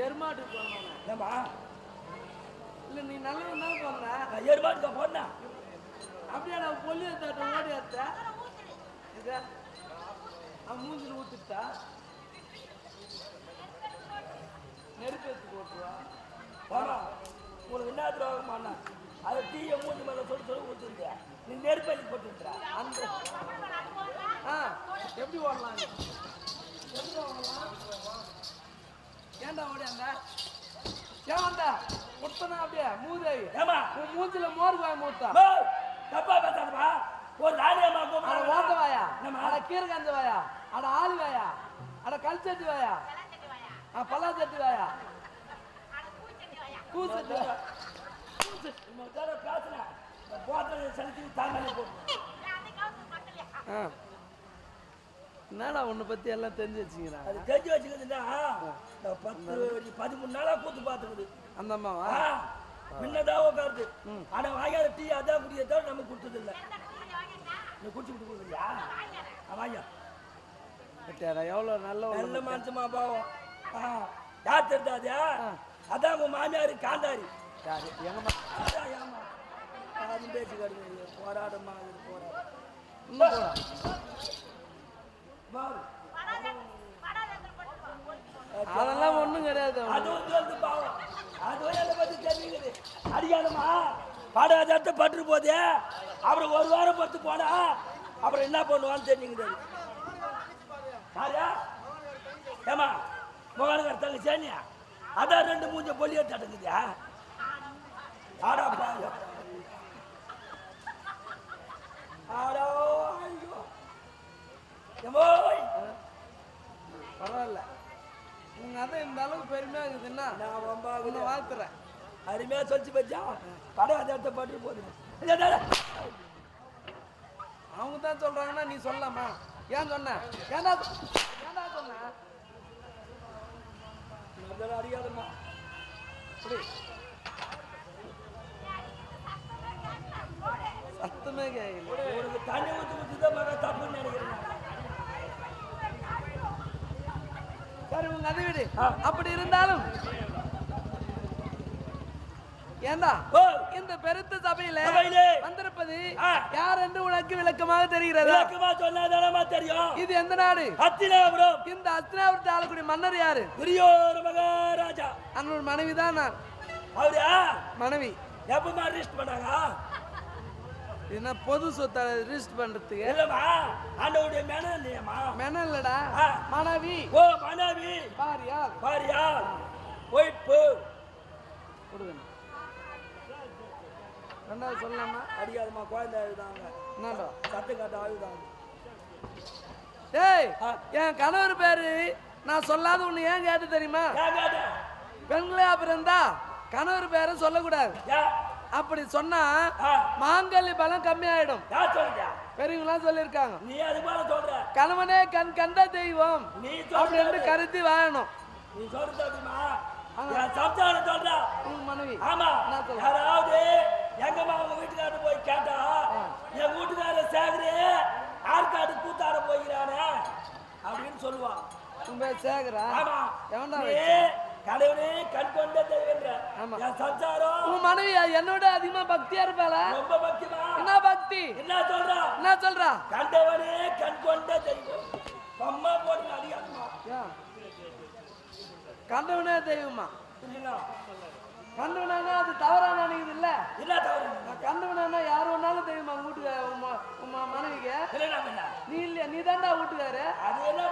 எருமாட்டு போனோம் ஏமா இல்லை நீ நல்லவன் தான் போன நான் எருமாட்டுக்கு போனேன் அப்படியே நான் பொல்லிய தாட்டம் ஓடி எடுத்தேன் இதா அவன் மூஞ்சில் ஊத்துட்டா? நெருப்பு எடுத்து போனா உனக்கு என்ன துரோகம் பண்ண அதை தீய மூஞ்சி மேலே சொல்லி சொல்லி ஊற்றுருந்தா நீ நெருப்பு எடுத்து போட்டுருந்தா அந்த ஆ எப்படி ஓடலாம்? எப்படி ஓடலாம்? ஏன்டா ஓடி அந்த ஏன் வந்த? முத்தனா அப்படியே மூதேவி. ஏமா உன் மூஞ்சில மோர் வாய் மூத்தா? தப்பா பேசாதப்பா. ஒரு ராணியம்மா அட கூப்பிடுறா. ஓட்ட வாயா? அட கீரகந்த வாயா? அட ஆளு வாயா? அட கல்ச்சட்டி வாயா? ஆ பல்லாச்சட்டி வாயா? கூசட்டி வாயா? இந்த போட்டலை செலுத்தி போட்டு. ஆ. என்னடா உன்னை பத்தி எல்லாம் தெரிஞ்சு வச்சுக்கிறா? அது தெரிஞ்சு வச்சுக்கிறதுன்னா இந்த பத்து பதிமூணு நாளா கூத்து பார்த்துக்குது. அந்த அம்மாவா? ஆ, முன்னதான் உட்காருது ஆனா வாங்காத டீ அதான் குடிய தவிர நம்ம கொடுத்தது இல்ல நீ குடிச்சு விட்டு கொடுக்குறியா? வாங்க பட்டியாடா எவ்வளோ நல்ல நல்ல. மனுஷமா பாவம். யார் தெரிந்தாது அதான் உங்க மாமியார் காந்தாரி. யாரு? எங்க மா- அதான் ஏமா அது பேச்சு கடுங்க போராட்டமா இது அதெல்லாம் ஒண்ணும் கிடையாது அது வந்து வந்து பாவம். அது என்னை பத்தி தெரியுது அடிக்காதம்மா பாடாத பட்டு போதே அப்புறம் ஒரு வாரம் பத்து போனா அப்புறம் என்ன பண்ணுவான்னு தெரியுது யாரா? ஏமா முகானுக்கு தங்க சேனியா? அதான் ரெண்டு மூஞ்ச பொல்லிய தட்டுக்குதியா ஆடா பாரு அதை இந்த அளவுக்கு பெருமையா இருக்குதுன்னா நான் வம்பா உன்னை வாழ்த்துறேன். அருமையா சொல்லிச்சு பச்சா கடை அதை பட்டு இல்ல, இல்ல, இல்ல. அவங்க தான் சொல்றாங்கன்னா நீ சொல்லலாமா? ஏன் சொன்ன? ஏன்டா ஏன்டா சொன்ன? அதெல்லாம் அறியாதம்மா. இப்படி சத்தமே கேட்கல உனக்கு தண்ணி ஊற்றி ஊற்றி தான் மகா தப்புன்னு நினைக்கிறேன். சரி அதை விடு. அப்படி இருந்தாலும் ஏண்டா இந்த பெருத்த சபையில வந்திருப்பது. யார் என்று உனக்கு விளக்கமாக தெரிகிறதா? விளக்கமா சொன்னாதானமா தெரியும். இது எந்த நாடு? அத்தினாபுரம். இந்த அஸ்தினாபுரத்தை ஆளக்கூடிய மன்னர் யாரு? துரியோர மகாராஜா. அண்ணன் மனைவி தான் நான். அவரா? மனைவி. எப்பமா ரிஸ்ட் பண்ணாங்க? என்ன பொது சொத்தை ரிஜிஸ்ட் பண்றதுக்கு. இல்லம்மா ஆண்டவுடைய மேன இல்லையம்மா. மென இல்லடா. மனைவி. ஓ மனைவி. பாரியா பாரியா ஒய்ப்பு கொடுங்க ரெண்டாவது சொல்லலாமா? அடிக்காதம்மா குழந்தை அழுதாங்க. என்னடா? சத்து காட்ட அழுதாங்க. ஆ. என் கணவர் பேரு நான் சொல்லாத ஒண்ணு ஏன் கேட்டு தெரியுமா? பெண்களே பிறந்தா கணவர் பேரை சொல்லக்கூடாது. அப்படி சொன்னா மாங்கல்ய பலம் கம்மியாயிடும். பெரியவங்களாம் சொல்லியிருக்காங்க. நீ அது போல சொல்ற. கணவனே கண் கண்ட தெய்வம் நீ அப்படின்னு சொல்ற கருத்து வாழணும். நீ சொல்றா. உங்க மனைவி. ஆமா. சொல்ற? யாராவது எங்கம்மா உங்க வீட்டுக்காரர் போய் கேட்டா என் வீட்டுக்காரர் சேகரு ஆற்காடு கூத்தாட போகிறானே அப்படின்னு சொல்லுவா. உங்க சேகரா? ஆமா. எவன்டா கடவுளே கண் கொண்ட தெய்வன்ற ஆமா. என் சம்சாரம் உன் மனைவி என்னோட அதிகமா பக்தியா இருப்பாளா? ரொம்ப பக்திமா. என்ன பக்தி? என்ன சொல்றா? என்ன சொல்றா? கண்டவனே கண் கொண்ட தெய்வம். அம்மா போட்டு ஏன்? கண்டவனே தெய்வமா கண்டவனா அது தவறா நினைக்குது இல்ல? என்ன தவறு நான் கண்டவனா யார் வேணாலும் தெரியுமா உங்க வீட்டுக்கு உமா உமா மனைவிக்கு. நீ இல்லையா? நீ தான்டா வீட்டுக்காரு. அது என்ன